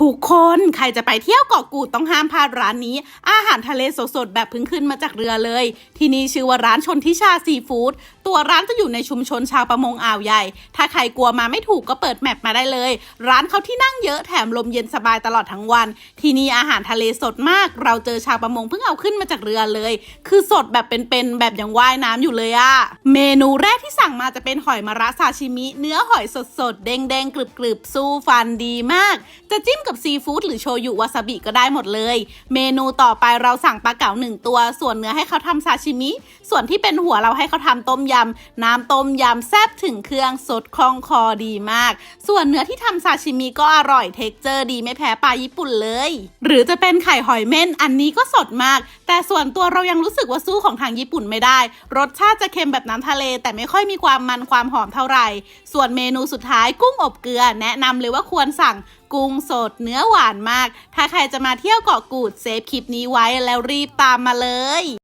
ทุกคนใครจะไปเที่ยวเกาะกูดต้องห้ามพลาดร้านนี้ อาหารทะเลสดๆ แบบเพิ่งขึ้นมาจากเรือเลย ที่นี่ชื่อว่าร้านชนทิชาซีฟู้ด ตัวร้านจะอยู่ในชุมชนชาวประมงอ่าวใหญ่ ถ้าใครกลัวมาไม่ถูกก็เปิดแมปมาได้เลย ร้านเขาที่นั่งเยอะแถมลมเย็นสบายตลอดทั้งวัน ที่นี่อาหารทะเลสดมาก เราเจอชาวประมงเพิ่งเอาขึ้นมาจากเรือเลย คือสดแบบเป็นๆแบบยังว่ายน้ำอยู่เลยอะเมนูแรกที่สั่งมาจะเป็นหอยมะระซาชิมิ เนื้อหอยสดๆเด้งๆกรึบๆสู้ฟันดีมาก จะจิ้มกับซีฟู้ดหรือโชยุวาซาบิก็ได้หมดเลย เมนูต่อไปเราสั่งปลาเก๋าหนึ่งตัว ส่วนเนื้อให้เขาทำซาชิมิ ส่วนที่เป็นหัวเราให้เขาทำต้มยำำน้ำต้มยำแซ่บถึงเครื่องสดคล่องคอดีมาก ส่วนเนื้อที่ทำซาชิมิก็อร่อยเท็กเจอร์ดีไม่แพ้ปลาญี่ปุ่นเลย หรือจะเป็นไข่หอยเม่นอันนี้ก็สดมาก แต่ส่วนตัวเรายังรู้สึกว่าสู้ของทางญี่ปุ่นไม่ได้ รสชาติจะเค็มแบบน้ำทะเล แต่ไม่ค่อยมีความมันความหอมเท่าไหร่ ส่วนเมนูสุดท้ายกุ้งอบเกลือ แนะนำเลยว่าควรสั่งกุ้งสดเนื้อหวานมาก ถ้าใครจะมาเที่ยวเกาะกูดเซฟคลิปนี้ไว้แล้วรีบตามมาเลย